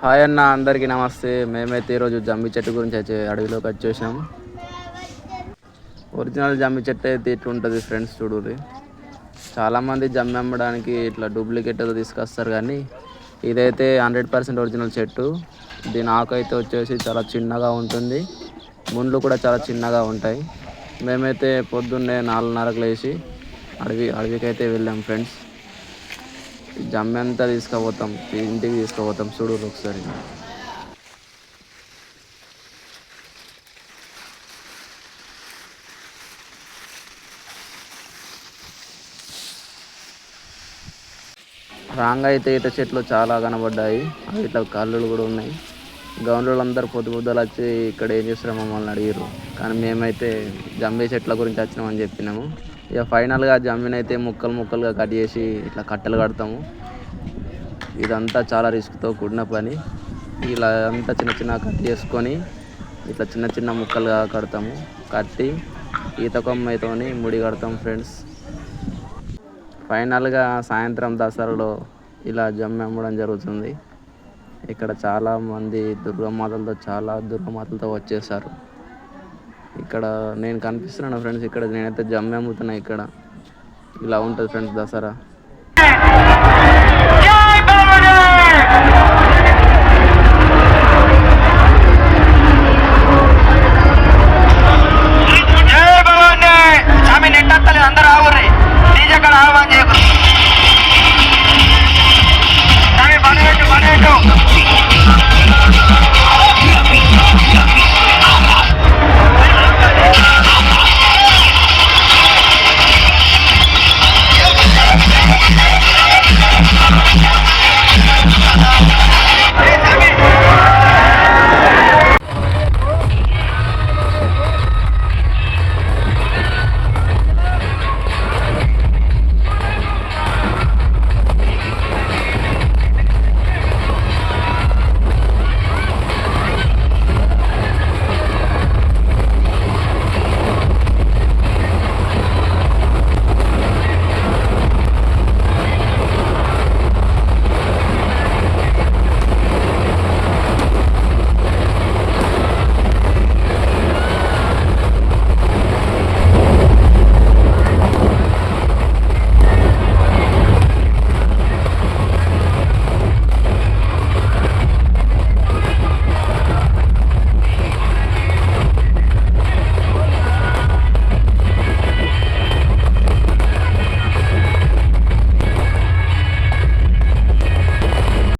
Hi అన్న అందరికీ నమస్తే. మేమైతే ఈరోజు జమ్మి చెట్టు గురించి అయితే అడవిలోకి వచ్చేసాం ఒరిజినల్ జమ్మి చెట్టు అయితే ఇట్లుంటుంది ఫ్రెండ్స్ చూడుర్రి. చాలామంది జమ్మి అమ్మడానికి ఇట్లా డూప్లికేట్ తీసుకొస్తారు కానీ ఇదైతే హండ్రెడ్ పర్సెంట్ ఒరిజినల్ చెట్టు. దీని ఆకు అయితే వచ్చేసి చాలా చిన్నగా ఉంటుంది. ముండ్లు కూడా చాలా చిన్నగా ఉంటాయి. మేమైతే పొద్దున్నే నాలుగున్నరకు లేచి అడవి అడవికి అయితే వెళ్ళాం ఫ్రెండ్స్. జమ్మి అంతా తీసుకుపోతాం ఇంటికి తీసుకుపోతాం చూడు ఒకసారి. రాంగ్ అయితే ఈత చెట్లు చాలా కనబడ్డాయి అవి ఇట్లా కళ్ళు కూడా ఉన్నాయి. గౌన్లు అందరూ పొద్దు పొద్దులు వచ్చి ఇక్కడ ఏం చేస్తారో మమ్మల్ని అడిగారు కానీ మేమైతే జంబే చెట్ల గురించి వచ్చినామని చెప్పినాము. ఇక ఫైనల్గా జమ్మిని అయితే ముక్కలు ముక్కలుగా కట్ చేసి ఇట్లా కట్టెలు కడతాము. ఇదంతా చాలా రిస్క్తో కూడిన పని. ఇలా అంతా చిన్న చిన్న కట్ చేసుకొని ఇట్లా చిన్న చిన్న ముక్కలుగా కడతాము. కట్టి ఈత కొమ్మతోని ముడి కడతాం ఫ్రెండ్స్. ఫైనల్గా సాయంత్రం దసరాలో ఇలా జమ్మి అమ్మడం జరుగుతుంది. ఇక్కడ చాలామంది దుర్గమాతలతో చాలా దుర్గమాతలతో వచ్చేసారు. ఇక్కడ నేను కనిపిస్తున్నాను ఫ్రెండ్స్ ఇక్కడ నేనైతే జమ్మి అమ్ముతున్నా ఇక్కడ. ఇలా ఉంటుంది ఫ్రెండ్స్ దసరా.